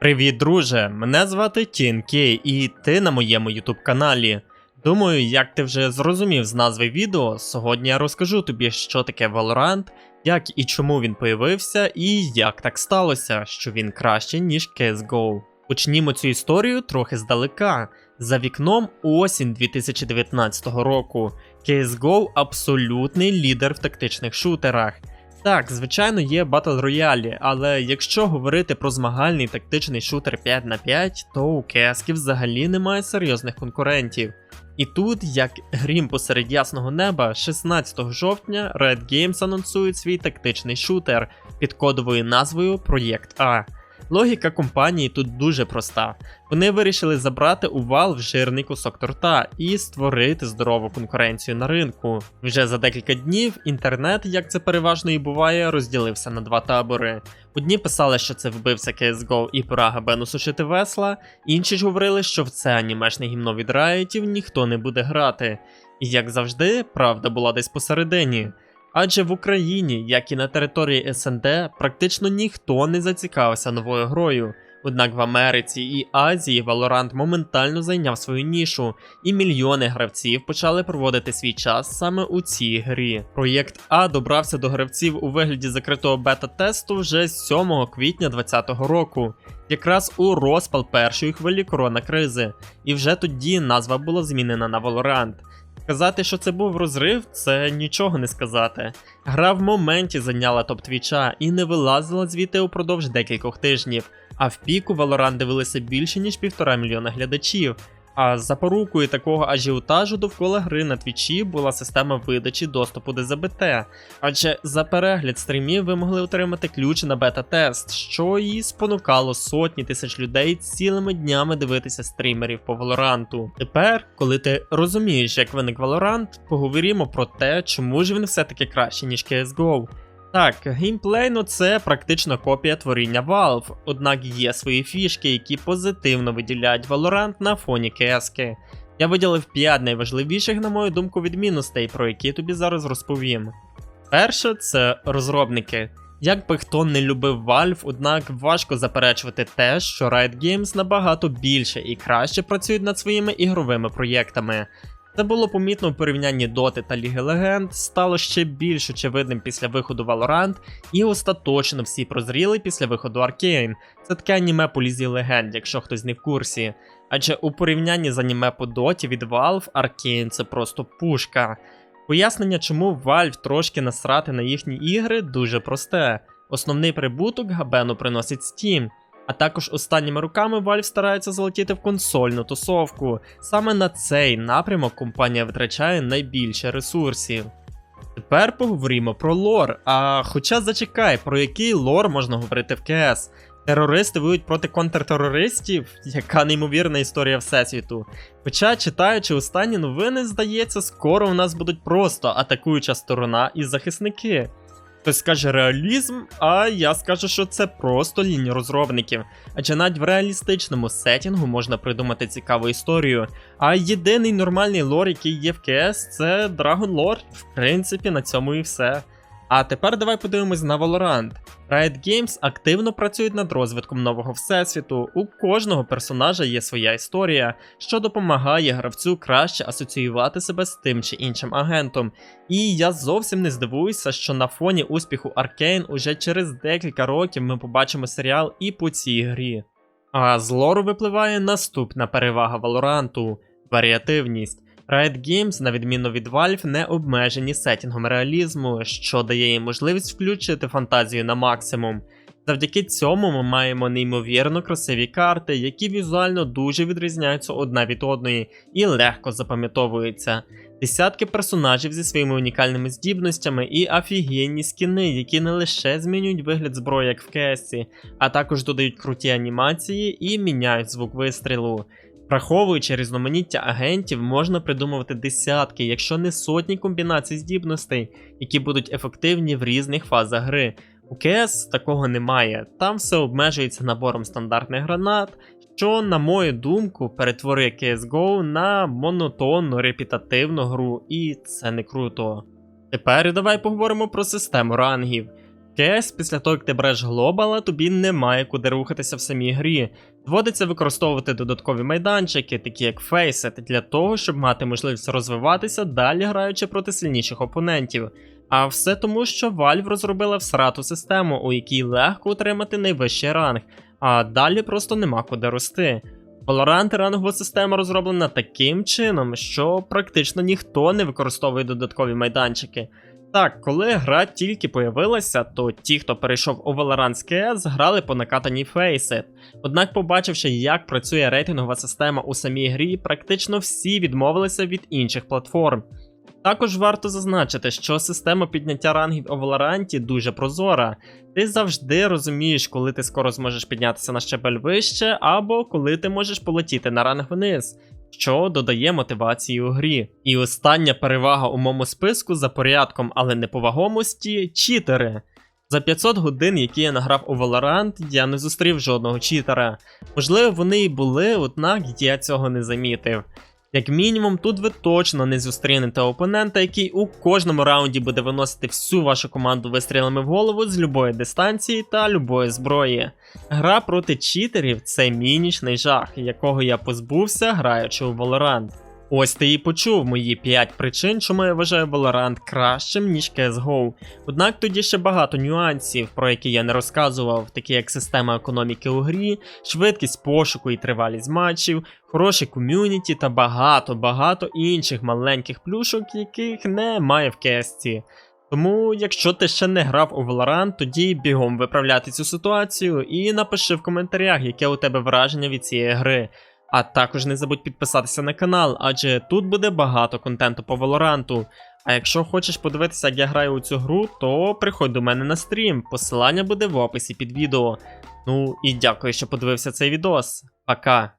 Привіт, друже! Мене звати Тін Кей, і ти на моєму YouTube каналі. Думаю, як ти вже зрозумів з назви відео, сьогодні я розкажу тобі, що таке Valorant, як і чому він появився, і як так сталося, що він краще, ніж CSGO. Почнімо цю історію трохи здалека. За вікном осінь 2019 року. CSGO абсолютний лідер в тактичних шутерах. Так, звичайно, є Battle роялі, але якщо говорити про змагальний тактичний шутер 5 на 5, то у Кески взагалі немає серйозних конкурентів. І тут, як грім посеред ясного неба, 16 жовтня Red Games анонсують свій тактичний шутер під кодовою назвою Проєкт А. Логіка компанії тут дуже проста. Вони вирішили забрати у Valve жирний кусок торта і створити здорову конкуренцію на ринку. Вже за декілька днів інтернет, як це переважно і буває, розділився на два табори. Одні писали, що це вбивця CSGO і Прага Бену сушити весла, інші ж говорили, що в це анімешне гімно від Райтів ніхто не буде грати. І як завжди, правда була десь посередині. Адже в Україні, як і на території СНД, практично ніхто не зацікавився новою грою. Однак в Америці і Азії Valorant моментально зайняв свою нішу, і мільйони гравців почали проводити свій час саме у цій грі. Проєкт А добрався до гравців у вигляді закритого бета-тесту вже 7 квітня 2020 року, якраз у розпал першої хвилі коронакризи, і вже тоді назва була змінена на Valorant. Сказати, що це був розрив, це нічого не сказати. Гра в моменті зайняла топ твіча і не вилазила звідти упродовж декількох тижнів, а в піку Valorant дивилися більше ніж півтора мільйона глядачів. А запорукою такого ажіотажу довкола гри на твічі була система видачі доступу до ЗБТ, адже за перегляд стрімів ви могли отримати ключ на бета-тест, що і спонукало сотні тисяч людей цілими днями дивитися стрімерів по Валоранту. Тепер, коли ти розумієш, як виник Valorant, поговоримо про те, чому ж він все-таки краще, ніж CSGO. Так, геймплейно це практично копія творіння Valve, однак є свої фішки, які позитивно виділяють Valorant на фоні CS. Я виділив 5 найважливіших, на мою думку, відмінностей, про які тобі зараз розповім. Перше, це розробники. Як би хто не любив Valve, однак важко заперечувати те, що Riot Games набагато більше і краще працюють над своїми ігровими проєктами. Це було помітно у порівнянні Доти та Ліги Легенд, стало ще більш очевидним після виходу Valorant, і остаточно всі прозріли після виходу Arcane. Це таке аніме по Лізі Легенд, якщо хтось не в курсі. Адже у порівнянні з аніме по Доті від Valve, Arcane це просто пушка. Пояснення, чому Valve трошки насрати на їхні ігри, дуже просте. Основний прибуток Габену приносить Steam. А також останніми роками Valve старається залетіти в консольну тусовку. Саме на цей напрямок компанія витрачає найбільше ресурсів. Тепер поговоримо про лор. А хоча зачекай, про який лор можна говорити в КС. Терористи воюють проти контртерористів? Яка неймовірна історія Всесвіту. Хоча, читаючи останні новини, здається, скоро у нас будуть просто атакуюча сторона і захисники. Хтось скаже реалізм, а я скажу, що це просто лінія розробників. Адже навіть в реалістичному сетінгу можна придумати цікаву історію. А єдиний нормальний лор, який є в КС, це Dragon Lore. В принципі, на цьому і все. А тепер давай подивимось на Valorant. Riot Games активно працюють над розвитком нового всесвіту. У кожного персонажа є своя історія, що допомагає гравцю краще асоціювати себе з тим чи іншим агентом. І я зовсім не здивуюся, що на фоні успіху Arkane уже через декілька років ми побачимо серіал і по цій грі. А з лору випливає наступна перевага Валоранту варіативність. Riot Games, на відміну від Valve, не обмежені сетінгом реалізму, що дає їм можливість включити фантазію на максимум. Завдяки цьому ми маємо неймовірно красиві карти, які візуально дуже відрізняються одна від одної і легко запам'ятовуються. Десятки персонажів зі своїми унікальними здібностями і офігенні скіни, які не лише змінюють вигляд зброї, як в КСі, а також додають круті анімації і міняють звук вистрілу. Враховуючи різноманіття агентів, можна придумувати десятки, якщо не сотні комбінацій здібностей, які будуть ефективні в різних фазах гри. У КС такого немає, там все обмежується набором стандартних гранат, що, на мою думку, перетворює CSGO на монотонну репітативну гру, і це не круто. Тепер давай поговоримо про систему рангів. КС, після того, як ти береш глобала, тобі немає куди рухатися в самій грі. Доводиться використовувати додаткові майданчики, такі як Фейсет, для того, щоб мати можливість розвиватися, далі граючи проти сильніших опонентів. А все тому, що Valve розробила всрату систему, у якій легко отримати найвищий ранг, а далі просто нема куди рости. Valorant рангова система розроблена таким чином, що практично ніхто не використовує додаткові майданчики. Так, коли гра тільки появилася, то ті, хто перейшов у Valorant з CS, грали по накатаній Faceit. Однак, побачивши, як працює рейтингова система у самій грі, практично всі відмовилися від інших платформ. Також варто зазначити, що система підняття рангів у Valorant дуже прозора. Ти завжди розумієш, коли ти скоро зможеш піднятися на щебель вище, або коли ти можеш полетіти на ранг вниз, що додає мотивації у грі. І остання перевага у моєму списку за порядком, але не по вагомості читери. За 500 годин, які я награв у Valorant, я не зустрів жодного читера. Можливо, вони і були, однак я цього не замітив. Як мінімум, тут ви точно не зустрінете опонента, який у кожному раунді буде виносити всю вашу команду вистрілами в голову з любої дистанції та любої зброї. Гра проти читерів це мінічний жах, якого я позбувся, граючи у Valorant. Ось ти і почув мої 5 причин, чому я вважаю Valorant кращим, ніж CSGO. Однак тоді ще багато нюансів, про які я не розказував, такі як система економіки у грі, швидкість пошуку і тривалість матчів, хороше ком'юніті та багато-багато інших маленьких плюшок, яких немає в CSC. Тому, якщо ти ще не грав у Valorant, тоді бігом виправляти цю ситуацію і напиши в коментарях, яке у тебе враження від цієї гри. А також не забудь підписатися на канал, адже тут буде багато контенту по Valorant. А якщо хочеш подивитися, як я граю у цю гру, то приходь до мене на стрім, посилання буде в описі під відео. Ну і дякую, що подивився цей відос. Пока.